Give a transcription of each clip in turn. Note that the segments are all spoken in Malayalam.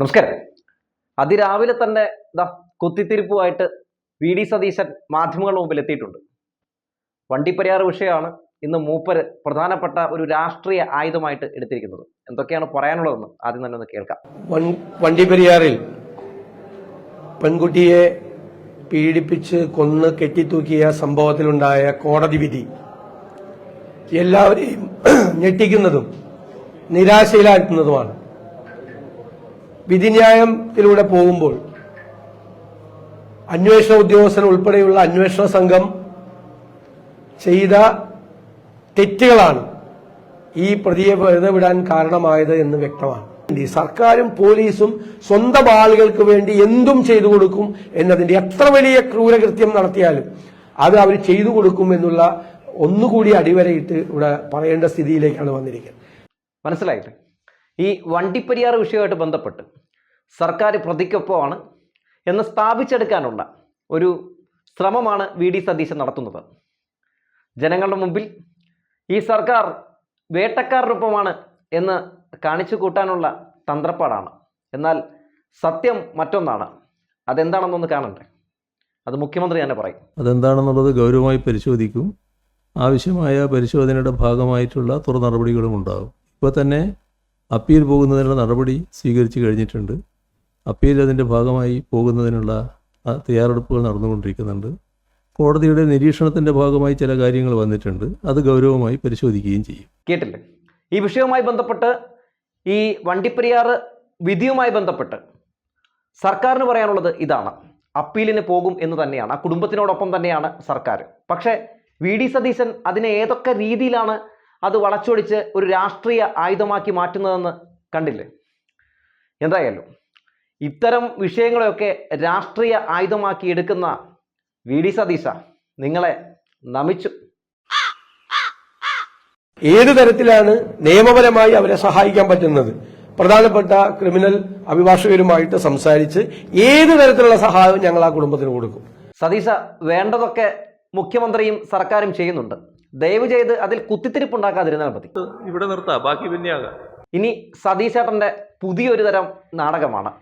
നമസ്കാരം. അതിരാവിലെ തന്നെ ദാ കുത്തിത്തിരിപ്പുമായിട്ട് വി ഡി സതീശൻ മാധ്യമങ്ങളുടെ മുമ്പിൽ എത്തിയിട്ടുണ്ട്. വണ്ടിപ്പരിയാർ വിഷയമാണ് ഇന്ന് മൂപ്പര് പ്രധാനപ്പെട്ട ഒരു രാഷ്ട്രീയ ആയുധമായിട്ട് എടുത്തിരിക്കുന്നത്. എന്തൊക്കെയാണ് പറയാനുള്ളതെന്ന് ആദ്യം തന്നെ ഒന്ന് കേൾക്കാം. വണ്ടിപ്പെരിയാറിൽ പെൺകുട്ടിയെ പീഡിപ്പിച്ച് കൊന്ന് കെട്ടിത്തൂക്കിയ സംഭവത്തിലുണ്ടായ കോടതി വിധി. എല്ലാവരെയും ഞെട്ടിക്കുന്നതും നിരാശയിലാഴ്ത്തുന്നതുമാണ്. വിധിന്യായത്തിലൂടെ പോകുമ്പോൾ അന്വേഷണ ഉദ്യോഗസ്ഥൻ ഉൾപ്പെടെയുള്ള അന്വേഷണ സംഘം ചെയ്ത തെറ്റുകളാണ് ഈ പ്രതിയെ വെറുതെ വിടാൻ കാരണമായത് എന്ന് വ്യക്തമാണ്. സർക്കാരും പോലീസും സ്വന്തം ആളുകൾക്ക് വേണ്ടി എന്തും ചെയ്തു കൊടുക്കും എന്നതിന്റെ എത്ര വലിയ ക്രൂരകൃത്യം നടത്തിയാലും അത് അവർ ചെയ്തു കൊടുക്കും എന്നുള്ള ഒന്നുകൂടി അടിവരയിട്ട് ഇവിടെ പറയേണ്ട സ്ഥിതിയിലേക്കാണ് വന്നിരിക്കുന്നത്. മനസ്സിലായില്ലേ? ഈ വണ്ടിപ്പരിയാർ വിഷയമായിട്ട് ബന്ധപ്പെട്ട് സർക്കാർ പ്രതിക്കൊപ്പമാണ് എന്ന് സ്ഥാപിച്ചെടുക്കാനുള്ള ഒരു ശ്രമമാണ് വി ഡി സതീശൻ നടത്തുന്നത്. ജനങ്ങളുടെ മുമ്പിൽ ഈ സർക്കാർ വേട്ടക്കാരനൊപ്പമാണ് എന്ന് കാണിച്ചു കൂട്ടാനുള്ള തന്ത്രപ്പാടാണ്. എന്നാൽ സത്യം മറ്റൊന്നാണ്. അതെന്താണെന്നൊന്ന് കാണണ്ടേ? അത് മുഖ്യമന്ത്രി തന്നെ പറയും. അതെന്താണെന്നുള്ളത് ഗൗരവമായി പരിശോധിക്കും. ആവശ്യമായ പരിശോധനയുടെ ഭാഗമായിട്ടുള്ള തുറ നടപടികളും ഉണ്ടാകും. ഇപ്പോൾ തന്നെ അപ്പീൽ പോകുന്നതിനുള്ള നടപടി സ്വീകരിച്ചു കഴിഞ്ഞിട്ടുണ്ട്. അപ്പീൽ അതിന്റെ ഭാഗമായി പോകുന്നതിനുള്ള തയ്യാറെടുപ്പുകൾ നടന്നുകൊണ്ടിരിക്കുന്നുണ്ട്. കോടതിയുടെ നിരീക്ഷണത്തിന്റെ ഭാഗമായി ചില കാര്യങ്ങൾ വന്നിട്ടുണ്ട്. അത് ഗൗരവമായി പരിശോധിക്കുകയും ചെയ്യും. കേട്ടില്ലേ? ഈ വിഷയവുമായി ബന്ധപ്പെട്ട് ഈ വണ്ടിപ്പെരിയാർ വിധിയുമായി ബന്ധപ്പെട്ട് സർക്കാരിന് പറയാനുള്ളത് ഇതാണ്. അപ്പീലിന് പോകും എന്ന് തന്നെയാണ് ആ കുടുംബത്തിനോടൊപ്പം തന്നെയാണ് സർക്കാർ. പക്ഷേ വി ഡി സതീശൻ അതിനെ ഏതൊക്കെ രീതിയിലാണ് അത് വളച്ചൊടിച്ച് ഒരു രാഷ്ട്രീയ ആയുധമാക്കി മാറ്റുന്നതെന്ന് കണ്ടില്ലേ? എന്തായാലും ഇത്തരം വിഷയങ്ങളെയൊക്കെ രാഷ്ട്രീയ ആയുധമാക്കി എടുക്കുന്ന വി ഡി സതീശ നിങ്ങളെ നമിച്ചു. ഏത് തരത്തിലാണ് നിയമപരമായി അവരെ സഹായിക്കാൻ പറ്റുന്നത്? പ്രധാനപ്പെട്ട ക്രിമിനൽ അഭിഭാഷകരുമായിട്ട് സംസാരിച്ച് ഏത് തരത്തിലുള്ള സഹായവും ഞങ്ങൾ ആ കുടുംബത്തിന് കൊടുക്കും? സതീശ വേണ്ടതൊക്കെ മുഖ്യമന്ത്രിയും സർക്കാരും ചെയ്യുന്നുണ്ട്. ദയവ് ചെയ്ത് അതിൽ കുത്തിത്തിരിപ്പുണ്ടാക്കാതിരുന്നാൽ മതി. ഇവിടെ നിർത്താം. ബാക്കി പിന്നെയാകാം. ഇനി സതീശേട്ടന്റെ പുതിയൊരു തരം നാടകമാണ്.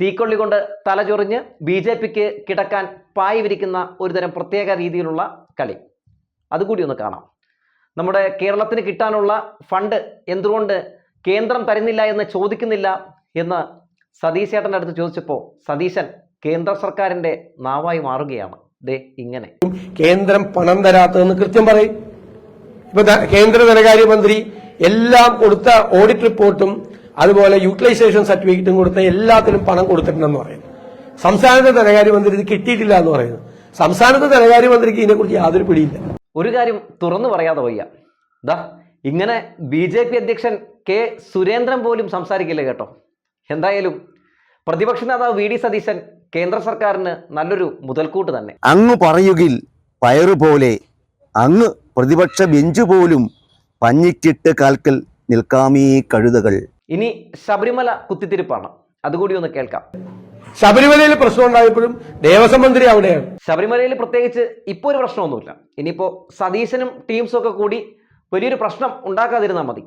തീക്കൊള്ളി കൊണ്ട് തലചൊറിഞ്ഞ് ബി ജെ പിക്ക് കിടക്കാൻ പായി വിരിക്കുന്ന ഒരു തരം പ്രത്യേക രീതിയിലുള്ള കളി. അതുകൂടി ഒന്ന് കാണാം. നമ്മുടെ കേരളത്തിന് കിട്ടാനുള്ള ഫണ്ട് എന്തുകൊണ്ട് കേന്ദ്രം തരുന്നില്ല എന്ന് ചോദിക്കുന്നില്ല എന്ന് സതീശ് ഏട്ടന്റെ അടുത്ത് ചോദിച്ചപ്പോൾ സതീശൻ കേന്ദ്ര സർക്കാരിന്റെ നാവായി മാറുകയാണ്. ദേ ഇങ്ങനെ. കേന്ദ്രം പണം തരാത്തതെന്ന് കൃത്യം പറയും. ഇപ്പൊ കേന്ദ്ര ധനകാര്യമന്ത്രി എല്ലാം കൊടുത്ത ഓഡിറ്റ് റിപ്പോർട്ടും അതുപോലെ യൂട്ടിലൈസേഷൻ സർട്ടിഫിക്കറ്റും കൊടുത്ത എല്ലാത്തിനും പണം കൊടുത്തിട്ടുണ്ടെന്ന് പറയുന്നു. സംസ്ഥാനത്തെ ധനകാര്യമന്ത്രി ഇത് കിട്ടിയിട്ടില്ല എന്ന് പറയുന്നു. സംസ്ഥാനത്തെ ധനകാര്യമന്ത്രിക്ക് ഇതിനെക്കുറിച്ച് യാതൊരു പിടിയില്ല. ഒരു കാര്യം തുറന്നു പറയാതെ വയ്യ. ദാ ഇങ്ങനെ ബി ജെ പി അധ്യക്ഷൻ കെ സുരേന്ദ്രൻ പോലും സംസാരിക്കില്ല കേട്ടോ. എന്തായാലും പ്രതിപക്ഷ നേതാവ് വി ഡി സതീശൻ കേന്ദ്ര സർക്കാരിന് നല്ലൊരു മുതൽക്കൂട്ട് തന്നെ. അങ്ങ് പറയുകിൽ പയറു പോലെ അങ്ങ് പ്രതിപക്ഷ ബെഞ്ച് പോലും പഞ്ഞിക്കിട്ട് കാൽക്കൽ നിൽക്കാമീ കഴുതകൾ. ഇനി ശബരിമല കുത്തിത്തിരിപ്പാണ്. അതുകൂടി ഒന്ന് കേൾക്കാം. ശബരിമലയിൽ പ്രശ്നം ഉണ്ടായപ്പോഴും ദേവസ്വം മന്ത്രി അവിടെയാണ്. ശബരിമലയിൽ പ്രത്യേകിച്ച് ഇപ്പോൾ ഒരു പ്രശ്നമൊന്നുമില്ല. ഇനിയിപ്പോൾ സതീശനും ടീംസും ഒക്കെ കൂടി വലിയൊരു പ്രശ്നം ഉണ്ടാക്കാതിരുന്നാൽ മതി.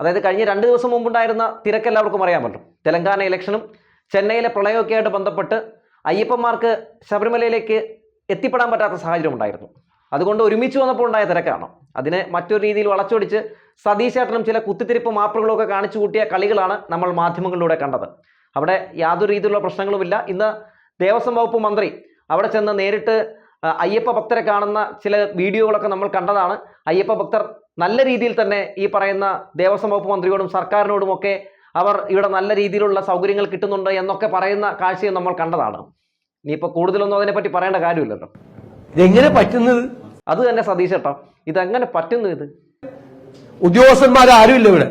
അതായത് കഴിഞ്ഞ രണ്ട് ദിവസം മുമ്പുണ്ടായിരുന്ന തിരക്ക് എല്ലാവർക്കും അറിയാമല്ലോ തെലങ്കാന ഇലക്ഷനും ചെന്നൈയിലെ പ്രളയമൊക്കെ ആയിട്ട് ബന്ധപ്പെട്ട് അയ്യപ്പന്മാർക്ക് ശബരിമലയിലേക്ക് എത്തിപ്പെടാൻ പറ്റാത്ത സാഹചര്യം ഉണ്ടായിരുന്നു. അതുകൊണ്ട് ഒരുമിച്ച് വന്നപ്പോൾ ഉണ്ടായ തിരക്കാണ്. അതിനെ മറ്റൊരു രീതിയിൽ വളച്ചൊടിച്ച് സതീശേട്ടനും ചില കുത്തിത്തിരിപ്പ് മാപ്പുകളൊക്കെ കാണിച്ചു കൂട്ടിയ കളികളാണ് നമ്മൾ മാധ്യമങ്ങളിലൂടെ കണ്ടത്. അവിടെ യാതൊരു രീതിയിലുള്ള പ്രശ്നങ്ങളുമില്ല. ഇന്ന് ദേവസ്വം വകുപ്പ് മന്ത്രി അവിടെ ചെന്ന് നേരിട്ട് അയ്യപ്പ ഭക്തരെ കാണുന്ന ചില വീഡിയോകളൊക്കെ നമ്മൾ കണ്ടതാണ്. അയ്യപ്പ ഭക്തർ നല്ല രീതിയിൽ തന്നെ ഈ പറയുന്ന ദേവസ്വം വകുപ്പ് മന്ത്രിയോടും സർക്കാരിനോടുമൊക്കെ അവർ ഇവിടെ നല്ല രീതിയിലുള്ള സൗകര്യങ്ങൾ കിട്ടുന്നുണ്ട് എന്നൊക്കെ പറയുന്ന കാഴ്ചയും നമ്മൾ കണ്ടതാണ്. ഇനിയിപ്പോൾ കൂടുതലൊന്നും അതിനെപ്പറ്റി പറയേണ്ട കാര്യമില്ലല്ലോ. ഇതെങ്ങനെ പറ്റുന്നത്? അത് തന്നെ സതീശ് ഏട്ടാ. ഇതെങ്ങനെ പറ്റുന്നു ഇത്? ഉദ്യോഗസ്ഥന്മാർ ഇല്ല ഇവിടെ.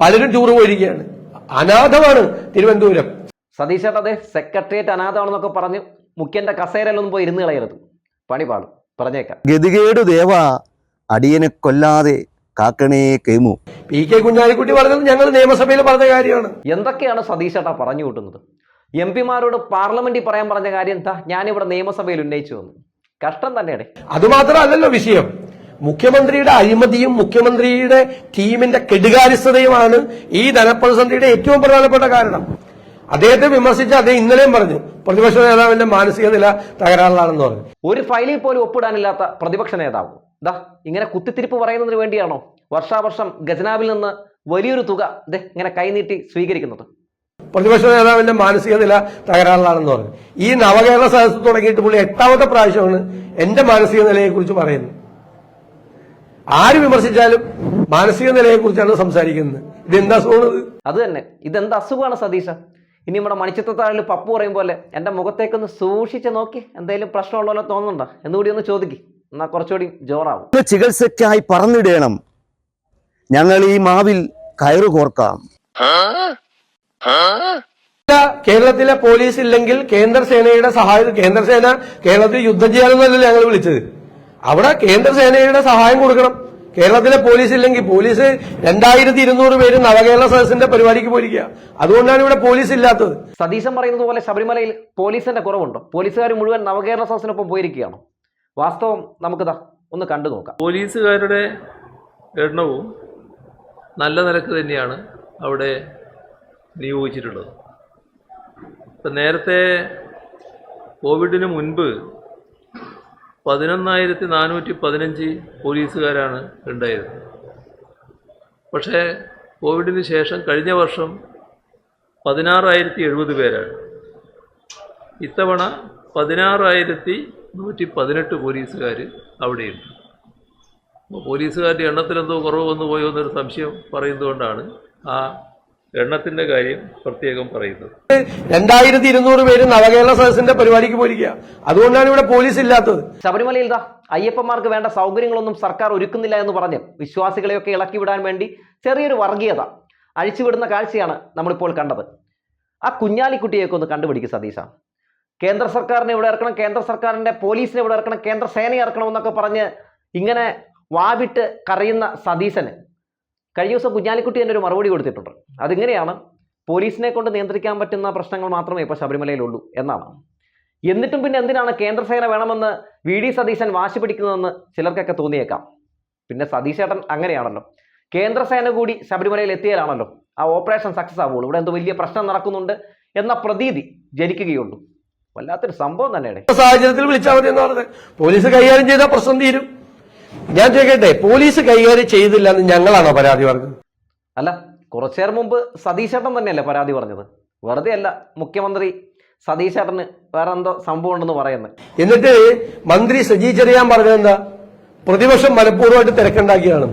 പലരും ടൂർ പോയിരിക്കുകയാണ്. അനാഥമാണ് തിരുവനന്തപുരം. സതീശ് ചേട്ടാ അതെ സെക്രട്ടേറിയറ്റ് അനാഥമാണെന്നൊക്കെ പറഞ്ഞ് മുഖ്യന്റെ കസേരയിലൊന്നും പോയി ഇരുന്ന് കളയരുത്. പണി പാടും പറഞ്ഞേക്കാം. ഗതികേടു ദേവ അടിയനെ കൊല്ലാതെ കാക്കണേ കേമു. പി കെ കുഞ്ഞാലിക്കുട്ടി പറഞ്ഞത് ഞങ്ങൾ നിയമസഭയിൽ പറഞ്ഞ കാര്യമാണ്. എന്തൊക്കെയാണ് സതീശ് ഏട്ടാ പറഞ്ഞു കൂട്ടുന്നത്? എം പിമാരോട് പാർലമെന്റിൽ പറയാൻ പറഞ്ഞ കാര്യം എന്താ? ഞാനിവിടെ നിയമസഭയിൽ ഉന്നയിച്ചു വന്നു. കഷ്ടം തന്നെയാണ്. അതുമാത്രമല്ലല്ലോ വിഷയം. മുഖ്യമന്ത്രിയുടെ അഴിമതിയും മുഖ്യമന്ത്രിയുടെ ടീമിന്റെ കെടുകാര്യസ്ഥതയുമാണ് ഈ ധനപ്രതിസന്ധിയുടെ ഏറ്റവും പ്രധാനപ്പെട്ട കാരണം. അദ്ദേഹത്തെ വിമർശിച്ച അദ്ദേഹം ഇന്നലെയും പറഞ്ഞു പ്രതിപക്ഷ നേതാവിന്റെ മാനസിക നില തകരാറിലാണെന്ന് പറഞ്ഞു. ഒരു ഫയലിൽ പോലും ഒപ്പിടാനില്ലാത്ത പ്രതിപക്ഷ നേതാവ്. ദാ ഇങ്ങനെ കുത്തിത്തിരിപ്പ് പറയുന്നതിന് വേണ്ടിയാണോ വർഷാവർഷം ഖജനാവിൽ നിന്ന് വലിയൊരു തുക ഇങ്ങനെ കൈനീട്ടി സ്വീകരിക്കുന്നത്? പ്രതിപക്ഷ നേതാവിന്റെ മാനസിക നില തകരാറിലാണെന്ന് പറഞ്ഞു. ഈ നവകേരള സദസ് തുടങ്ങിയിട്ട് പുള്ളി എട്ടാമത്തെ പ്രാവശ്യമാണ് എന്റെ മാനസിക നിലയെ കുറിച്ച് പറയുന്നത്. ആര് വിമർശിച്ചാലും മാനസിക നിലയെ കുറിച്ചാണ് സംസാരിക്കുന്നത്. ഇതെന്താ സുഖത് അത് തന്നെ. ഇതെന്ത് അസുഖമാണ് സതീഷ ഇനി നമ്മുടെ മണിച്ചിത്രത്താഴിൽ പപ്പു പറയും പോലെ എന്റെ മുഖത്തേക്കൊന്ന് സൂക്ഷിച്ച് നോക്കി എന്തെങ്കിലും പ്രശ്നമുള്ളല്ലോ തോന്നുന്നുണ്ടോ? എന്നുകൂടി ഒന്ന് ചോദിക്കും. എന്നാൽ കുറച്ചുകൂടി ജോറാവും. ചികിത്സയ്ക്കായി പറന്നിടണം. ഞങ്ങൾ ഈ മാവിൽ കയറു കോർക്കാം. കേരളത്തിലെ പോലീസ് ഇല്ലെങ്കിൽ കേന്ദ്രസേനയുടെ സഹായം കേന്ദ്രസേന കേരളത്തിൽ യുദ്ധം ചെയ്യാനൊന്നല്ലല്ലോ ഞങ്ങൾ വിളിച്ചത്. അവിടെ കേന്ദ്രസേനയുടെ സഹായം കൊടുക്കണം. കേരളത്തിലെ പോലീസ് ഇല്ലെങ്കിൽ പോലീസ് രണ്ടായിരത്തി ഇരുന്നൂറ് പേര് നവകേരള സദസ്സിന്റെ പരിപാടിക്ക് പോയിരിക്കുക. അതുകൊണ്ടാണ് ഇവിടെ പോലീസ് ഇല്ലാത്തത്. സതീശൻ പറയുന്നത് പോലെ ശബരിമലയിൽ പോലീസിന്റെ കുറവുണ്ടോ? പോലീസുകാർ മുഴുവൻ നവകേരള സദസ്സിനൊപ്പം പോയിരിക്കുകയാണോ? വാസ്തവം നമുക്കിതാ ഒന്ന് കണ്ടു നോക്കാം. പോലീസുകാരുടെ എണ്ണവും നല്ല നിലയ്ക്ക് തന്നെയാണ് അവിടെ നിയോഗിച്ചിട്ടുള്ളത് ഇപ്പം നേരത്തെ കോവിഡിന് മുൻപ് പതിനൊന്നായിരത്തി നാനൂറ്റി പതിനഞ്ച് പോലീസുകാരാണ് ഉണ്ടായിരുന്നത്. പക്ഷേ കോവിഡിന് ശേഷം കഴിഞ്ഞ വർഷം പതിനാറായിരത്തി എഴുപത് പേരാണ്. ഇത്തവണ പതിനാറായിരത്തി നൂറ്റി പതിനെട്ട് പോലീസുകാർ അവിടെയുണ്ട്. അപ്പോൾ പോലീസുകാരുടെ എണ്ണത്തിലെന്തോ കുറവ് വന്നു പോയോ എന്നൊരു സംശയം പറയുന്നതുകൊണ്ടാണ് ആ എണ്ണത്തിന്റെ കാര്യം പ്രത്യേകം പറയുന്നത്. രണ്ടായിരത്തി ഇരുന്നൂറ് പേര് നവകേരള സദസ്സിന്റെ പരിപാടിക്ക് പോയിരിക്കുക. അതുകൊണ്ടാണ് ഇവിടെ പോലീസ് ഇല്ലാത്തത്. ശബരിമലയിൽ ദാ അയ്യപ്പന്മാർക്ക് വേണ്ട സൗകര്യങ്ങളൊന്നും സർക്കാർ ഒരുക്കുന്നില്ല എന്ന് പറഞ്ഞ് വിശ്വാസികളെയൊക്കെ ഇളക്കി വിടാൻ വേണ്ടി ചെറിയൊരു വർഗീയത അഴിച്ചുവിടുന്ന കാഴ്ചയാണ് നമ്മളിപ്പോൾ കണ്ടത്. ആ കുഞ്ഞാലിക്കുട്ടിയൊക്കെ ഒന്ന് കണ്ടുപിടിക്കും സതീശ. കേന്ദ്ര സർക്കാരിനെ ഇവിടെ ഇറക്കണം കേന്ദ്ര സർക്കാരിന്റെ പോലീസിനെ ഇവിടെ ഇറക്കണം കേന്ദ്ര സേനയെ ഇറക്കണം എന്നൊക്കെ പറഞ്ഞ് ഇങ്ങനെ വാവിട്ട് കറിയുന്ന സതീശന് കഴിഞ്ഞ ദിവസം കുഞ്ഞാലിക്കുട്ടി തന്നെ ഒരു മറുപടി കൊടുത്തിട്ടുണ്ട്. അതിങ്ങനെയാണ് പോലീസിനെ കൊണ്ട് നിയന്ത്രിക്കാൻ പറ്റുന്ന പ്രശ്നങ്ങൾ മാത്രമേ ഇപ്പോൾ ശബരിമലയിലുള്ളൂ എന്നാണ്. എന്നിട്ടും പിന്നെ എന്തിനാണ് കേന്ദ്രസേന വേണമെന്ന് വി ഡി സതീശൻ വാശി പിടിക്കുന്നതെന്ന് ചിലർക്കൊക്കെ തോന്നിയേക്കാം. പിന്നെ സതീശേട്ടൻ അങ്ങനെയാണല്ലോ. കേന്ദ്രസേന കൂടി ശബരിമലയിൽ എത്തിയാലാണല്ലോ ആ ഓപ്പറേഷൻ സക്സസ് ആവുള്ളൂ. ഇവിടെ എന്തോ വലിയ പ്രശ്നം നടക്കുന്നുണ്ട് എന്ന പ്രതീതി ജനിക്കുകയുള്ളൂ. വല്ലാത്തൊരു സംഭവം തന്നെയാണ് സാഹചര്യത്തിൽ വിളിച്ചാൽ മതി എന്നാണ് പോലീസ് കൈകാര്യം ചെയ്താൽ പ്രശ്നം തീരും. ഞാൻ ചോദിക്കട്ടെ പോലീസ് കൈകാര്യം ചെയ്തില്ല എന്ന് ഞങ്ങളാണോ പരാതി പറഞ്ഞത്? അല്ല കുറച്ചേരം മുമ്പ് സതീശേട്ടൻ തന്നെയല്ലേ പരാതി പറഞ്ഞത്? വെറുതെ അല്ല മുഖ്യമന്ത്രി സതീശേട്ടന് വേറെ എന്തോ സംഭവം ഉണ്ടെന്ന് പറയുന്നത്. എന്നിട്ട് മന്ത്രി സജി ചെറിയാൻ പറഞ്ഞത് എന്താ? പ്രതിപക്ഷം മനഃപൂർവമായിട്ട് തിരക്കുണ്ടാക്കിയാണ്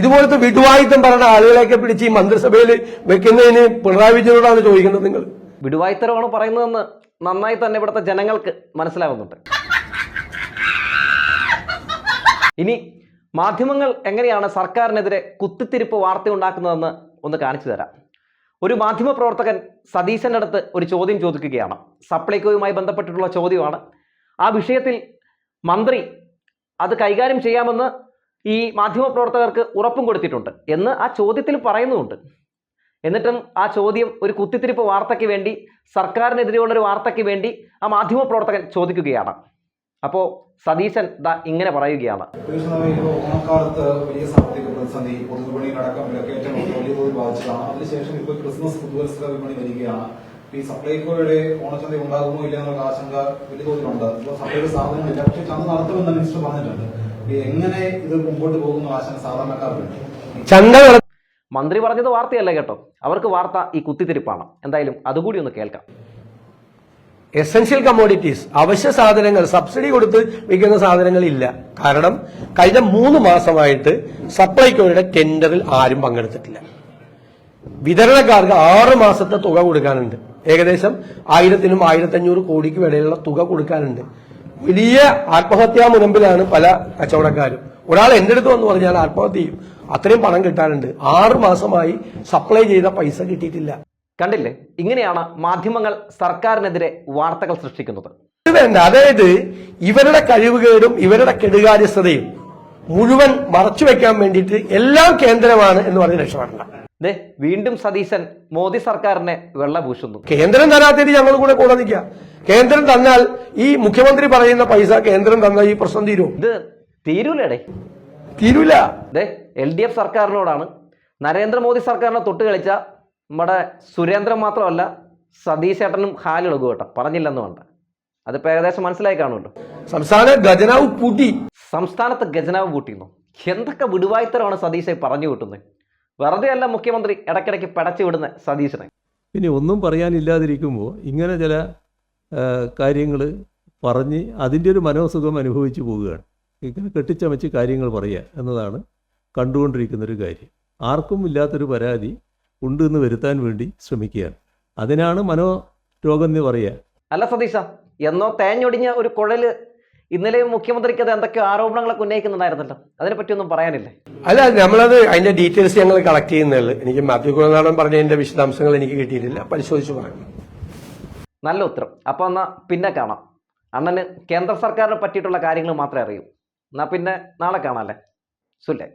ഇതുപോലത്തെ വിടുവായുത്തം പറഞ്ഞ ആളുകളെയൊക്കെ പിടിച്ച് ഈ മന്ത്രിസഭയിൽ വെക്കുന്നതിന് പിണറായി വിജയനോടാണ് ചോദിക്കുന്നത് നിങ്ങൾ. വിടുവായുത്തരമാണ് പറയുന്നതെന്ന് നന്നായി തന്നെ ഇവിടുത്തെ ജനങ്ങൾക്ക് മനസ്സിലാവുന്നുണ്ട്. ഇനി മാധ്യമങ്ങൾ എങ്ങനെയാണ് സർക്കാരിനെതിരെ കുത്തിത്തിരിപ്പ് വാർത്ത ഉണ്ടാക്കുന്നതെന്ന് ഒന്ന് കാണിച്ചു തരാം. ഒരു മാധ്യമ പ്രവർത്തകൻ സതീശന്റെ അടുത്ത് ഒരു ചോദ്യം ചോദിക്കുകയാണ്. സപ്ലൈകോയുമായി ബന്ധപ്പെട്ടിട്ടുള്ള ചോദ്യമാണ്. ആ വിഷയത്തിൽ മന്ത്രി അത് കൈകാര്യം ചെയ്യാമെന്ന് ഈ മാധ്യമ പ്രവർത്തകർക്ക് ഉറപ്പും കൊടുത്തിട്ടുണ്ട് എന്ന് ആ ചോദ്യത്തിൽ പറയുന്നുമുണ്ട്. എന്നിട്ടും ആ ചോദ്യം ഒരു കുത്തിത്തിരിപ്പ് വാർത്തയ്ക്ക് വേണ്ടി സർക്കാരിനെതിരെയുള്ളൊരു വാർത്തയ്ക്ക് വേണ്ടി ആ മാധ്യമ പ്രവർത്തകൻ ചോദിക്കുകയാണ്. അപ്പോൾ സതീശൻ ദാ ഇങ്ങനെ പറയുകയാണ്. ഓണക്കാലത്ത് വലിയ സാമ്പത്തിക പ്രതിസന്ധി പൊതുവിപണിയിലടക്കം വിലക്കയറ്റം ഒക്കെ വലിയ തോതിൽ ബാധിച്ചതാണ്. അതിനുശേഷം ഇപ്പോൾ ക്രിസ്മസ് പുതുവത്സര വിപണി വരികയാണ്. ഈ സപ്ലൈകോയുടെ ഓണച്ചന്ത ഉണ്ടാകുമോ ഇല്ല എന്നുള്ള ആശങ്ക വലിയ തോതിലുണ്ട് ഇപ്പോൾ സപ്ലൈയുടെ സാധനങ്ങളില്ല പക്ഷേ ചന്ത നടത്തുമെന്ന് മിനിസ്റ്റർ പറഞ്ഞിട്ടുണ്ട്. എങ്ങനെ ഇത് മുമ്പോട്ട് പോകുന്ന ആശങ്ക മന്ത്രി പറഞ്ഞത് വാർത്തയല്ല കേട്ടോ? അവർക്ക് വാർത്ത ഈ കുത്തിത്തിരിപ്പാണ്. എന്തായാലും അതുകൂടി ഒന്ന് കേൾക്കാം. എസെൻഷ്യൽ കമ്മോഡിറ്റീസ് അവശ്യ സാധനങ്ങൾ സബ്സിഡി കൊടുത്ത് വിൽക്കുന്ന സാധനങ്ങൾ ഇല്ല കാരണം കഴിഞ്ഞ മൂന്ന് മാസമായിട്ട് സപ്ലൈകോയുടെ ടെൻഡറിൽ ആരും പങ്കെടുത്തിട്ടില്ല. വിതരണക്കാർക്ക് ആറ് മാസത്തെ തുക കൊടുക്കാനുണ്ട്. ഏകദേശം ആയിരത്തിനും ആയിരത്തഞ്ഞൂറ് കോടിക്കും ഇടയിലുള്ള തുക കൊടുക്കാനുണ്ട്. വലിയ ആത്മഹത്യാ മുനമ്പിലാണ് പല കച്ചവടക്കാരും. ഒരാൾ എന്റെ അടുത്ത് വന്ന് പറഞ്ഞാൽ ആത്മഹത്യ ചെയ്യും. അത്രയും പണം കിട്ടാനുണ്ട്. ആറ് മാസമായി സപ്ലൈ ചെയ്ത പൈസ കിട്ടിയിട്ടില്ല. കണ്ടില്ലേ? ഇങ്ങനെയാണ് മാധ്യമങ്ങൾ സർക്കാരിനെതിരെ വാർത്തകൾ സൃഷ്ടിക്കുന്നത്. വേണ്ട അതായത് ഇവരുടെ കഴിവുകേടും ഇവരുടെ കെടുകാര്യസ്ഥതയും മുഴുവൻ മറച്ചു വെക്കാൻ വേണ്ടിയിട്ട് എല്ലാം കേന്ദ്രമാണ് എന്ന് പറഞ്ഞ് രക്ഷപ്പെടണ്ട. ദേ വീണ്ടും സതീശൻ മോദി സർക്കാരിനെ വെള്ള പൂശുന്നു കേന്ദ്രം തരാത്തേക്ക് ഞങ്ങൾ കൂടെ കൂടെ നിൽക്കുക. കേന്ദ്രം തന്നാൽ ഈ മുഖ്യമന്ത്രി പറയുന്ന പൈസ കേന്ദ്രം തന്നാൽ ഈ പ്രശ്നം തീരും. ഇത് തീരൂലടേ. തീരൂല. ദേ എൽ ഡി എഫ് സർക്കാരിനോടാണ്. നരേന്ദ്രമോദി സർക്കാരിനെ തൊട്ട് കളിച്ച നമ്മുടെ സുരേന്ദ്രൻ മാത്രമല്ല സതീശേട്ടനും ഹാലിളകും കേട്ടോ. പറഞ്ഞില്ലെന്ന് വേണ്ട. അതിപ്പോൾ ഏകദേശം മനസ്സിലായി കാണുമല്ലോ. സംസ്ഥാന ഖജനാവ് പൂട്ടി. സംസ്ഥാനത്ത് ഖജനാവ് പൂട്ടിയിരുന്നു എന്തൊക്കെ വിടുവായ്ത്തരമാണ് സതീശെ പറഞ്ഞു കിട്ടുന്നത്? വെറുതെ അല്ല മുഖ്യമന്ത്രി ഇടയ്ക്കിടയ്ക്ക് പടച്ചു വിടുന്ന സതീശനെ. പിന്നെ ഒന്നും പറയാനില്ലാതിരിക്കുമ്പോൾ ഇങ്ങനെ ചില കാര്യങ്ങൾ പറഞ്ഞ് അതിന്റെ ഒരു മനോസുഖം അനുഭവിച്ചു പോവുകയാണ്. ഇങ്ങനെ കെട്ടിച്ചമച്ച് കാര്യങ്ങൾ പറയുക എന്നതാണ് കണ്ടുകൊണ്ടിരിക്കുന്നൊരു കാര്യം. ആർക്കും ഇല്ലാത്തൊരു പരാതി ഉണ്ട് എന്ന് വരുത്താൻ വേണ്ടി ശ്രമിക്കുകയാണ്. അതിനാണ് മനോരോഗം എന്ന് പറയുക. അല്ല സതീശ എന്നോ തേഞ്ഞൊടിഞ്ഞ ഒരു കുഴൽ ഇന്നലെയും മുഖ്യമന്ത്രിക്ക് അത് എന്തൊക്കെയോ ആരോപണങ്ങളൊക്കെ ഉന്നയിക്കുന്നുണ്ടായിരുന്നല്ലോ. അതിനെപ്പറ്റി ഒന്നും പറയാനില്ലേ? അല്ല നമ്മളത് അതിന്റെ ഡീറ്റെയിൽസ് ഞങ്ങൾ കളക്ട് ചെയ്യുന്നുള്ളൂ. എനിക്ക് മാത്യു കുലനാടൻ പറഞ്ഞതിന്റെ വിശദാംശങ്ങൾ എനിക്ക് കിട്ടിയിട്ടില്ല. പരിശോധിച്ച് പറയാം. നല്ല ഉത്തരം. അപ്പൊ എന്നാ പിന്നെ കാണാം. അണ്ണന് കേന്ദ്ര സർക്കാരിനെ പറ്റിയിട്ടുള്ള കാര്യങ്ങൾ മാത്രമേ അറിയൂ. എന്നാ പിന്നെ നാളെ കാണാം അല്ലേ? സുല്ലേ?